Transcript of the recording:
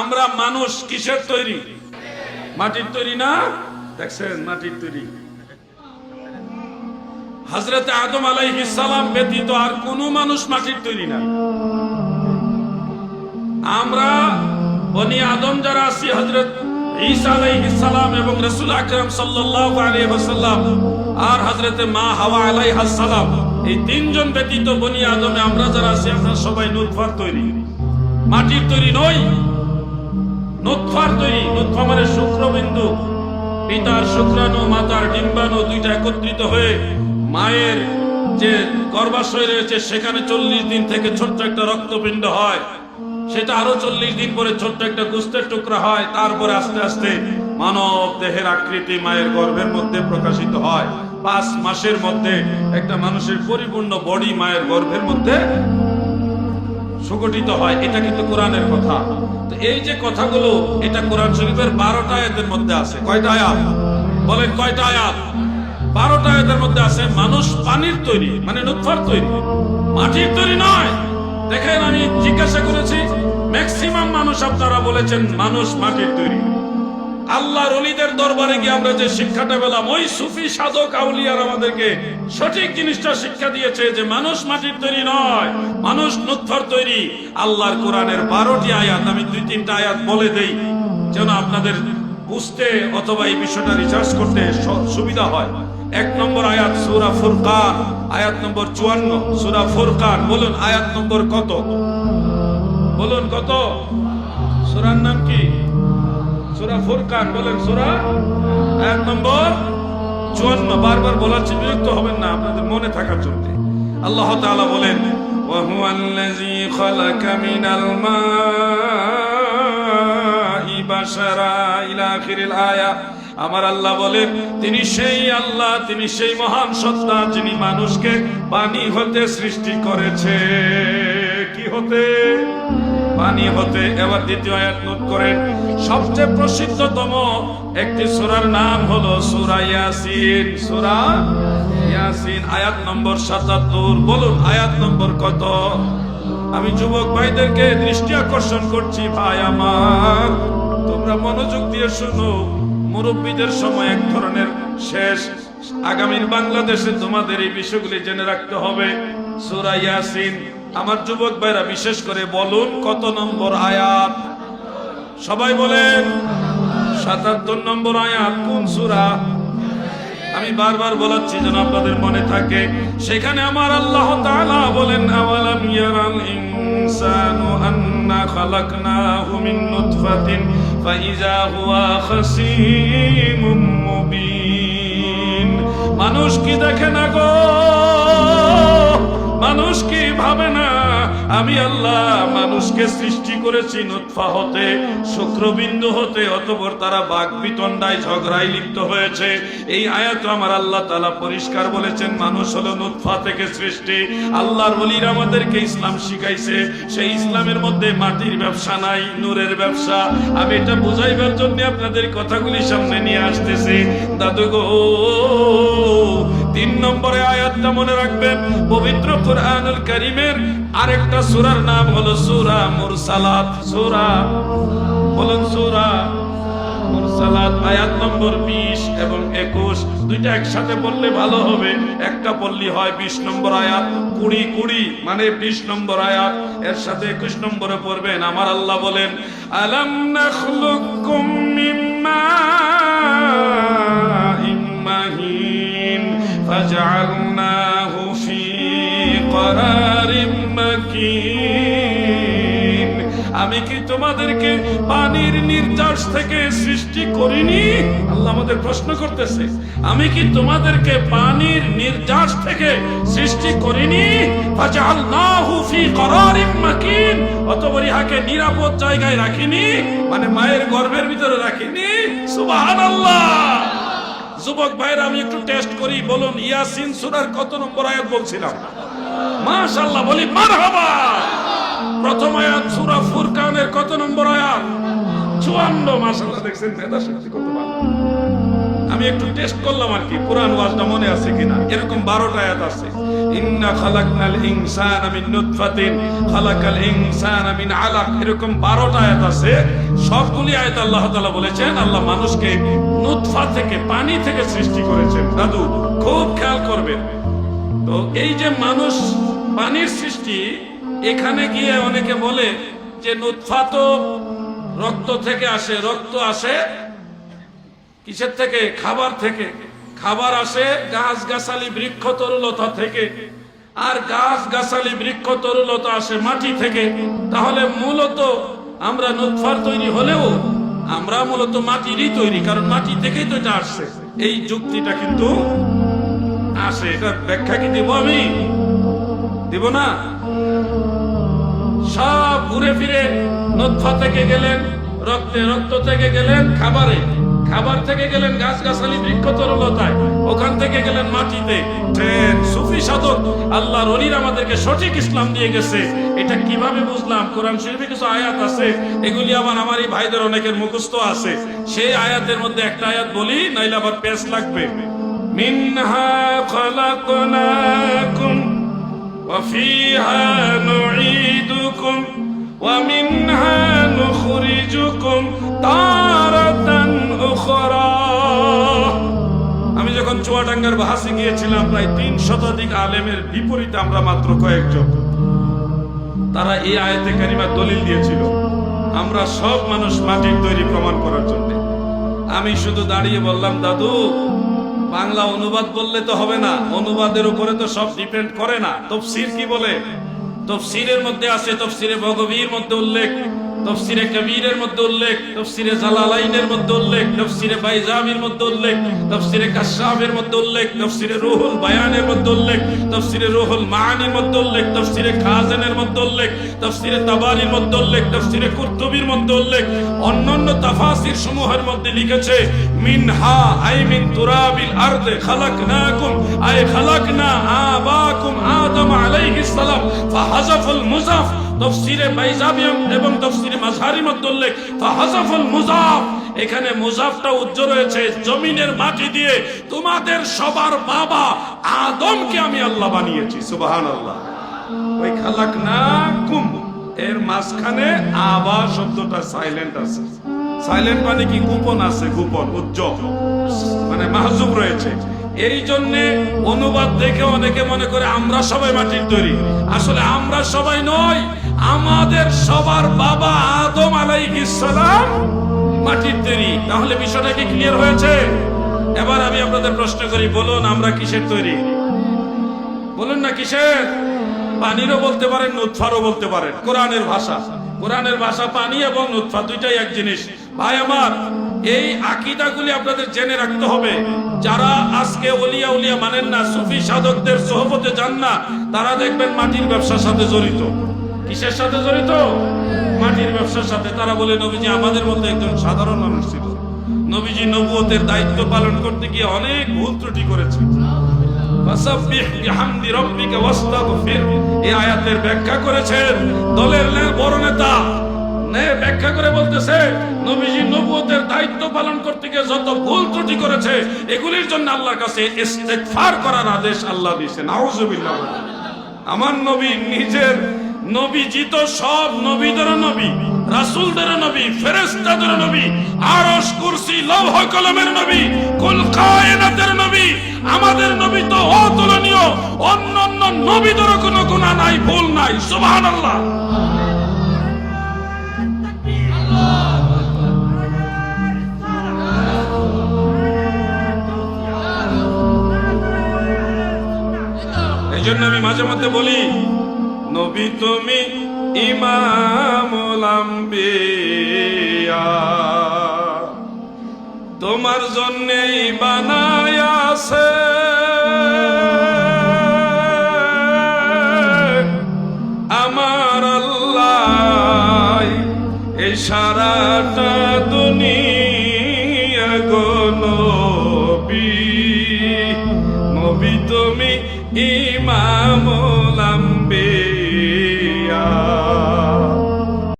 আমরা মানুষ কিসের তৈরি? মাটির তৈরি না? দেখছেন, মাটির তৈরি। হজরতে আদম সালাম ব্যতীত আর কোন মানুষ মাটির তৈরি না। আমরা বনি আদম যারা আছি হজরত ঈসা সালাম এবং রাসূল আকরাম ওয়াসাল্লাম আর হজরতে মা হাওয়া আলাইহাস সালাম, এই তিনজন ব্যতীত বনি আদমে আমরা যারা আছি, আমরা সবাই নুতফার তৈরি। মাটির তৈরি নই নুতফার তৈরি নুতফা মানে শুক্রবিন্দু। পিতার শুক্রাণু, মাতার ডিম্বাণু দুইটা একত্রিত হয়ে মায়ের যে গর্ভাশয় রয়েছে, সেখানে চল্লিশ দিন থেকে ছোট্ট একটা রক্তপিণ্ড হয়। সেটা আরও চল্লিশ দিন পরে ছোট্ট একটা গুস্তের টুকরা হয়, তারপরে আস্তে আস্তে মানব দেহের আকৃতি মায়ের গর্ভের মধ্যে প্রকাশিত হয়। পাঁচ মাসের মধ্যে একটা মানুষের পরিপূর্ণ বডি মায়ের গর্ভের মধ্যে সুগঠিত হয়। এটা কিন্তু কোরআনের কথা। তো এই যে কথাগুলো, এটা কোরআন শরীফের বারোটা আয়াতের মধ্যে আছে। কয়টা আয়াত? বলেন কয়টা আয়াত? বারোটা আয়াতের মধ্যে আছে, মানুষ পানির তৈরি মানে নুৎফার তৈরি। মাটির তৈরি নয়। দেখেন আমি জিজ্ঞাসা করেছি ম্যাক্সিমাম মানুষ আপনারা বলেছেন মানুষ মাটির তৈরি। আল্লাহর অলিদের দরবারে গিয়ে আমরা যে শিক্ষাটা পেলাম, ওই সুফি সাধক আউলিয়ার আমাদেরকে সঠিক জিনিসটা শিক্ষা দিয়েছে যে মানুষ মাটির তৈরি নয়, মানুষ নুৎফর তৈরি। আল্লাহর কোরআনের বারোটি আয়াত, আমি দুই তিনটা আয়াত বলে দেই, যেন আপনাদের বুঝতে অথবা এই বিষয়টা রিসার্চ করতে সুবিধা হয়। এক নম্বর আয়াত সুরা ফুরকান, আয়াত নম্বর চুয়ান্ন, সুরা ফুরকান, বলুন আয়াত নম্বর কত? বলুন কত? সুরার নাম কি? সুরা ফুরকান বলেন সুরা এক নম্বর চুয়ান্ন বারবার বলার চেয়ে বিরক্ত হবেন না আপনাদের মনে থাকার জন্য আল্লাহ তাআলা বলেন وهو الذي خلق من الماء بشرا إلى آخر الآية আমার আল্লাহ বলেন তিনি সেই আল্লাহ তিনি সেই মহান সত্তা যিনি মানুষকে পানি হতে সৃষ্টি করেছে কি হতে পানি হতে এবার দ্বিতীয় আয়াত নোট করেন সবচেয়ে প্রসিদ্ধতম একটি সুরার নাম হলো সূরা ইয়াসিন। সূরা ইয়াসিন, আয়াত নম্বর 77 বলুন, আয়াত নম্বর কত? আমি যুবক ভাইদেরকে দৃষ্টি আকর্ষণ করছি, ভাই আমার। তোমরা মনোযোগ দিয়ে শুনো, মুরব্বীদের সময় এক ধরনের শেষ। আগামীর বাংলাদেশে তোমাদের এই বিষয়গুলি জেনে রাখতে হবে। সূরা ইয়াসিন আমার যুবক ভাইরা, বিশেষ করে বলুন কত নম্বর আয়াত? সবাই বলেন, সাতাত্তর নম্বর আয়াত কোন সূরা? আমি বারবার বলাচ্ছি যেন আপনাদের মনে থাকে, সেখানে আমার আল্লাহ বলেন মানুষ কি দেখে না গো? মানুষ কি ভাবে না। আমি আল্লাহ মানুষকে সৃষ্টি করেছি নুৎফা হতে, শুক্রবিন্দু হতে, অতপর তারা বাঘ বিতণ্ডায় ঝগড়ায় লিপ্ত হয়েছে। এই আয়াত আমার আল্লাহ তালা পরিষ্কার বলেছেন, মানুষ হলো নুৎফা থেকে সৃষ্টি। আল্লাহর বলির আমাদেরকে ইসলাম শিখাইছে। সেই ইসলামের মধ্যে মাটির ব্যবসা নাই, নূরের ব্যবসা। আমি এটা বুঝাইবার জন্য আপনাদের কথাগুলি সামনে নিয়ে আসতেছি। দাদু গো তিন নম্বরে আয়াতটা মনে রাখবেন, পবিত্র কোরআনুল কারীমের আরেকটা সূরার নাম হলো সূরা মুরসালাত, সূরা বলুন সূরা আয়াত নম্বর 20 এবং 21 দুইটা একসাথে ভালো হবে, একটা হয় 20 নম্বর আয়াত 20 20 মানে 20 নম্বর এর সাথে 21 নম্বরে পড়বেন, আমার আল্লাহ বলেন, আলাম فجعلناه في قرار مكين আমি কি তোমাদেরকে পানির নির্যাস থেকে সৃষ্টি করিনি আল্লাহ আমাদের প্রশ্ন করতেছে আমি কি তোমাদেরকে পানির নির্যাস থেকে সৃষ্টি করিনি ফাজআলনাহু ফি করারিম মাকিন অতঃপর ইহাকে নিরাপদ জায়গায় রাখিনি মানে মায়ের গর্ভের ভিতরে রাখিনি সুবহানাল্লাহ যুবক ভাইরা, আমি একটু টেস্ট করি, বলুন, ইয়াসিন সুরার কত নম্বর আয়াত বলছিলাম? মাশাআল্লাহ, বলি মারহাবা! প্রথম আয়াত, সূরা ফুরকানের কত নম্বর আয়াত? 54 মাশাআল্লাহ, দেখছেন মেধা শক্তি কত ভালো আমি একটু টেস্ট করলাম আর কি, কোরআন ওয়াজটা মনে আছে কিনা? এরকম বারোটা আয়াত আছে। ইন্না খালাকনাল ইনসানা মিন নুতফাতিন, খালাকাল ইনসানা মিন আলাক। এরকম বারোটা আয়াত আছে। সবগুলি আয়াত আল্লাহ তাআলা বলেছেন, আল্লাহ মানুষকে নুতফা থেকে, পানি থেকে সৃষ্টি করেছেন। দাদু, খুব খেয়াল করবেন। তো এই যে মানুষ পানির সৃষ্টি, এখানে গিয়ে অনেকে বলে যে নুৎফা তো রক্ত থেকে আসে, রক্ত আসে কিসের থেকে? খাবার থেকে। খাবার আসে গাছ গাছালি বৃক্ষ তরুলতা থেকে। আর গাছ গাছালি বৃক্ষ তরুলতা আসে মাটি থেকে। তাহলে মূলত আমরা নুৎফার তৈরি হলেও আমরা মূলত মাটিরই তৈরি, কারণ মাটি থেকেই তো এটা আসছে। এই যুক্তিটা কিন্তু আসে। এটা ব্যাখ্যা কি দিব আমি? দিব না? সব ঘুরে ফিরে নৎফা থেকে গেলেন, রক্তে রক্ত থেকে গেলেন খাবারে। খাবার থেকে গেলেন গাছ গাছালি বৃক্ষ তরলতায় ওখান থেকে গেলেন মাটিতে। ট্রেন সুফি সাধক। আল্লাহর অলির আমাদেরকে সঠিক ইসলাম দিয়ে গেছে। এটা কীভাবে বুঝলাম? কোরআন শরীফে কিছু আয়াত আছে। এগুলি আবার আমার এই ভাইদের অনেকের মুখস্থ আছে। সেই আয়াতের মধ্যে একটা আয়াত বলি, নাইলে আবার পেস লাগবে। মিনহা খলাকনাকুম, ওয়া ফিহা নুঈদুকুম। ومنها نخرجكم تارة أخرى আমি যখন চুয়াডাঙ্গার বাহাসে গিয়েছিলাম প্রায় তিন শতাধিক আলেমের বিপরীতে আমরা মাত্র কয়েকজন তারা এই আয়াতে কারিমার দলিল দিয়েছিল আমরা সব মানুষ মাটির তৈরি প্রমাণ করার জন্য আমি শুধু দাঁড়িয়ে বললাম দাদু বাংলা অনুবাদ বললে তো হবে না অনুবাদের উপরে তো সব ডিপেন্ড করে না তফসির কি বলে তফসিরের মধ্যে আছে তফসিরে ভগবীর মধ্যে উল্লেখ। তফসিরে কবিরের মধ্যে উল্লেখ, তফসিরে জালালাইনের মধ্যে উল্লেখ, তফসিরে বাইজামির মধ্যে উল্লেখ, তফসিরে কাশাফের মধ্যে উল্লেখ, তফসিরে রুহুল বায়ানের মধ্যে উল্লেখ, তফসিরে রুহুল মানির মধ্যে উল্লেখ, তফসিরে খাজেনের মধ্যে উল্লেখ, তফসিরে তাবারির মধ্যে উল্লেখ, তফসিরে কুরতুবির মধ্যে উল্লেখ, অন্যান্য তাফাসির সমূহের মধ্যে লিখেছে, মিনহা আই মিন তুরাবিল আরদে খালাকনাকুম, আই খালাকনা আবাকুম আদম আলাইহিস সালাম, ফাহাজাফুল মুজাফ তফসিরে বাইজাবিয়াম এবং তফসিরে মাঝহারি মধ্যে উল্লেখ ফাহাজাফুল মুজাফ। এখানে মুজাফটা উজ্জ্ব রয়েছে জমিনের মাটি দিয়ে। তোমাদের সবার বাবা আদমকে আমি আল্লাহ বানিয়েছি, সুবহানাল্লাহ। ওই খালাক না কুম এর মাঝখানে আবা শব্দটা সাইলেন্ট আছে। সাইলেন্ট মানে কি? গোপন আছে, গোপন উজ্জ্বল মানে মাহজুব রয়েছে। এই জন্যে অনুবাদ দেখে অনেকে মনে করে আমরা সবাই মাটির তৈরি। আসলে আমরা সবাই নই আমাদের সবার বাবা আদম আলাইহিস সালাম মাটির তৈরি। তাহলে বিষয়টা কি ক্লিয়ার হয়েছে? এবার আমি আপনাদের প্রশ্ন করি, বলুন আমরা কিসের তৈরি? বলুন না কিসের? পানিরও বলতে পারেন নুৎফারও বলতে পারেন। কোরআনের ভাষা। কোরআনের ভাষা পানি এবং নুৎফা দুইটাই এক জিনিস। ভাই আমার, এই আকিদাগুলি আপনাদের জেনে রাখতে হবে। যারা আজকে ওলিয়া উলিয়া মানেন না, সুফি সাধকদের সোহবতে যান না, তারা দেখবেন মাটির ব্যবসার সাথে জড়িত। কিসের সাথে জড়িত? মাটির ব্যবসার সাথে। তারা বলে, নবীজি আমাদের মতো একজন সাধারণ মানুষ ছিল। নবীজি নবুয়তের দায়িত্ব পালন করতে গিয়ে অনেক ভুল ত্রুটি করেছে। আয়াতের ব্যাখ্যা করেছেন দলের বড় নেতা। ব্যাখ্যা করে বলতেছে, নবীজি দায়িত্ব পালন করতে গিয়ে যত ত্রুটি করেছে, এগুলির জন্য আল্লাহর কাছে করার আদেশ আল্লাহ আমার নবী নিজের নবীজি তো সব, নবীদের নবী রাসুল রাসূলদের নবী, ফেরেশতাদের নবী, আরশ কুরসি, লৌহ কলমের নবী, কুল নবী, আমাদের নবী তো অতুলনীয়, অন্যান্য নবীদের কোনো গুনাহ নাই, ভুল নাই, সুবহানাল্লাহ। এই জন্য আমি মাঝে মধ্যে বলি নবী তুমি ইমামুল তোমার জন্যই বানায় আছে। আমার আল্লাহ এই সারাটা